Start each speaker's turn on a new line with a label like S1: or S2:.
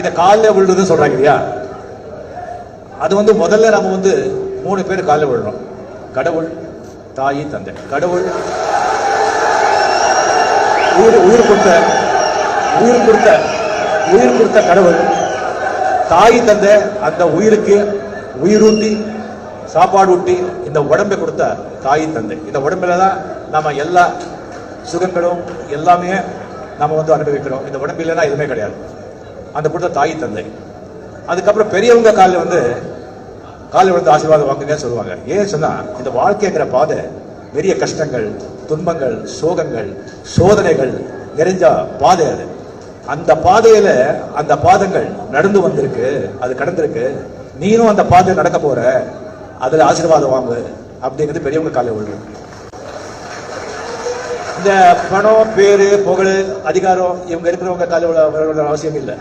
S1: இதை காலில் விழுறதுன்னு சொல்றாங்க இல்லையா? அது வந்து முதல்ல நம்ம வந்து மூணு பேர் காலில் விழுறோம். கடவுள் தாய் தந்தை. கடவுள் உயிர் உயிர் கொடுத்த உயிர் கொடுத்த உயிர் கொடுத்த கடவுள் தாய் தந்த அந்த உயிருக்கு உயிரூட்டி சாப்பாடு ஊட்டி இந்த உடம்பை கொடுத்த தாய் தந்தை. இந்த உடம்புல தான் நம்ம எல்லா சுகங்களும் எல்லாமே நம்ம வந்து அனுபவிக்கிறோம். இந்த உடம்பு இல்லைன்னா எதுவுமே கிடையாது. அந்த கொடுத்த தாய் தந்தை. அதுக்கப்புறம் பெரியவங்க காலில் வந்து காலில் விழுந்து ஆசீர்வாதம் வாங்குங்க சொல்லுவாங்க. ஏன் சொன்னா இந்த வாழ்க்கைங்கிற பாதை பெரிய கஷ்டங்கள் துன்பங்கள் சோகங்கள் சோதனைகள் நிறைஞ்ச பாதை அது. அந்த பாதையில அந்த பாதங்கள் நடந்து வந்திருக்கு அது கடந்திருக்கு. நீனும் அந்த பாதை நடக்க போற அதுல ஆசீர்வாதம் வாங்கு அப்படிங்கிறது பெரியவங்க காலையில் விழுது இந்த பணம் பேரு புகழ் அதிகாரம் இவங்க இருக்கிறவங்க காலையில் அவசியம் இல்லை.